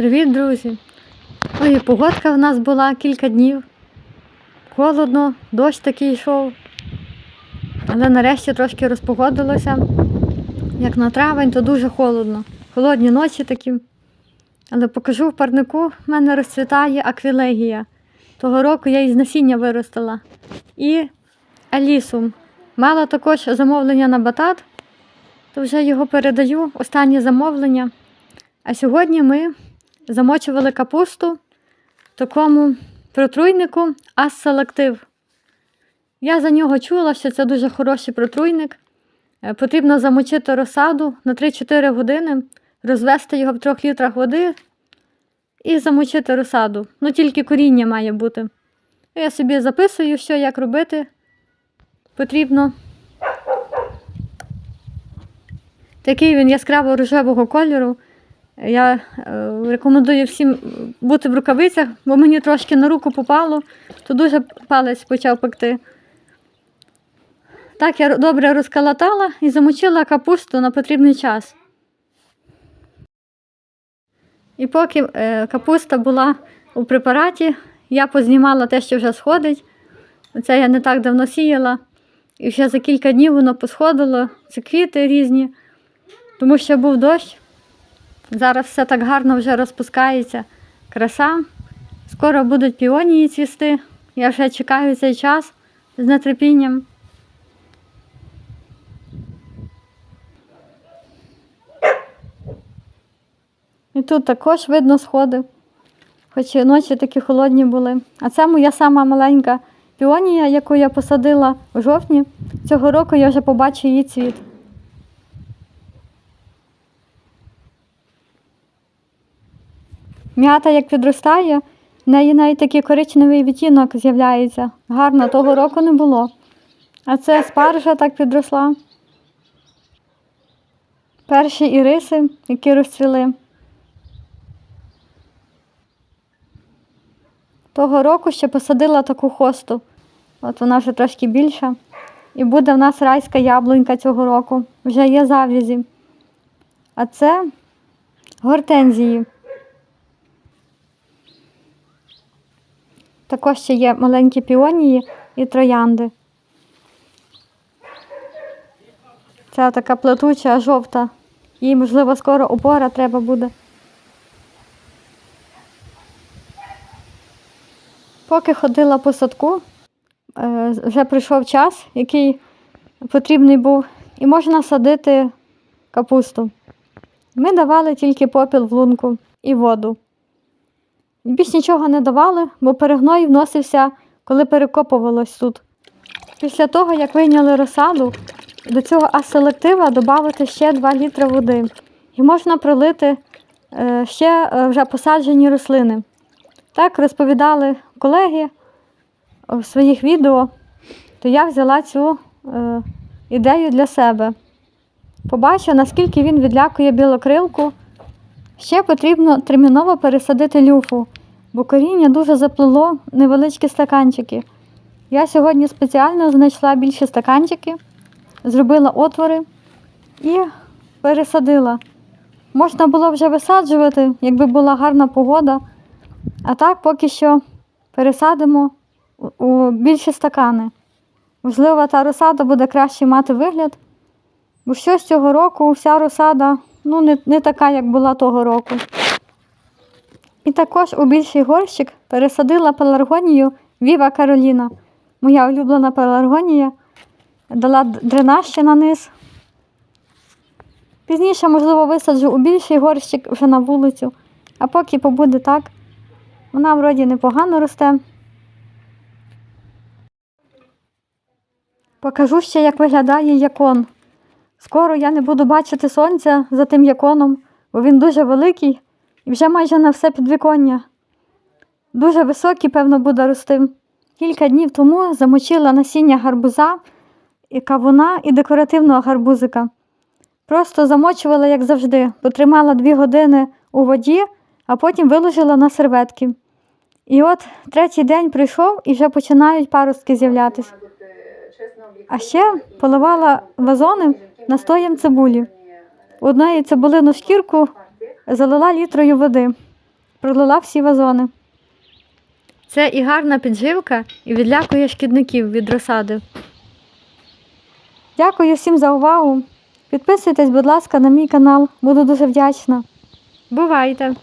Привіт, друзі! Ой, погодка в нас була кілька днів. Холодно, дощ такий йшов. Але нарешті трошки розпогодилося. Як на травень, то дуже холодно. Холодні ночі такі. Але покажу в парнику, в мене розцвітає аквілегія. Того року я із насіння виростила. І алісум. Мала також замовлення на батат, то вже його передаю. Останнє замовлення. А сьогодні ми замочували капусту в такому протруйнику Ас-Селектив. Я за нього чула, що це дуже хороший протруйник. Е, Потрібно замочити розсаду на 3-4 години, розвести його в 3 літрах води і замочити розсаду. Ну тільки коріння має бути. Я собі записую, що як робити потрібно. Такий він яскраво рожевого кольору. Я е, рекомендую всім бути в рукавицях, бо мені трошки на руку попало, то дуже палець почав пекти. Так я добре розкалатала і замочила капусту на потрібний час. І поки е, капуста була у препараті, я познімала те, що вже сходить. Це я не так давно сіяла. І вже за кілька днів воно посходило, це квіти різні, тому що був дощ. Зараз все так гарно вже розпускається. Краса. Скоро будуть піонії цвісти. Я вже чекаю цей час з нетерпінням. І тут також видно сходи, хоч і ночі такі холодні були. А це моя сама маленька піонія, яку я посадила у жовтні. Цього року я вже побачу її цвіт. М'ята як підростає, в неї навіть такий коричневий відтінок з'являється. Гарно, того року не було. А це спаржа так підросла. Перші іриси, які розцвіли. Того року ще посадила таку хосту. От вона вже трошки більша. І буде в нас райська яблунька цього року. Вже є зав'язі. А це гортензії. Також ще є маленькі піонії і троянди. Це така плетуча жовта. Їй, можливо, скоро опора треба буде. Поки ходила по садку, е, вже прийшов час, який потрібний був, і можна садити капусту. Ми давали тільки попіл в лунку і воду. Більш нічого не давали, бо перегной вносився, коли перекопувалось тут. Після того, як вийняли розсаду, до цього аселектива додати ще 2 літри води. І можна пролити е, ще е, вже посаджені рослини. Так розповідали колеги в своїх відео, то я взяла цю е, ідею для себе. Побачу, наскільки він відлякує білокрилку. Ще потрібно терміново пересадити люфу, бо коріння дуже заплило невеличкі стаканчики. Я сьогодні спеціально знайшла більші стаканчики, зробила отвори і пересадила. Можна було вже висаджувати, якби була гарна погода. А так поки що пересадимо у- більші стакани. Можливо, та розсада буде краще мати вигляд, бо щось цього року вся розсада ну, не, не така, як була того року. І також у більший горщик пересадила пеларгонію Віва Кароліна. Моя улюблена пеларгонія. Дала дренаж ще на низ. Пізніше, можливо, висаджу у більший горщик вже на вулицю, а поки побуде так. Вона вроді непогано росте. Покажу ще, як виглядає якон. Скоро я не буду бачити сонця за тим яконом, бо він дуже великий вже майже на все підвіконня. Дуже високий, певно, буде рости. Кілька днів тому замочила насіння гарбуза, і кавуна і декоративного гарбузика. Просто замочувала, як завжди, потримала дві години у воді, а потім виложила на серветки. І от третій день прийшов і вже починають паростки з'являтися. А ще поливала вазони настоєм цибулі. Одної цибулину шкірку залила літрою води. пролила всі вазони. Це і гарна підживка, і відлякує шкідників від розсади. Дякую всім за увагу. Підписуйтесь, будь ласка, на мій канал. Буду дуже вдячна. Бувайте!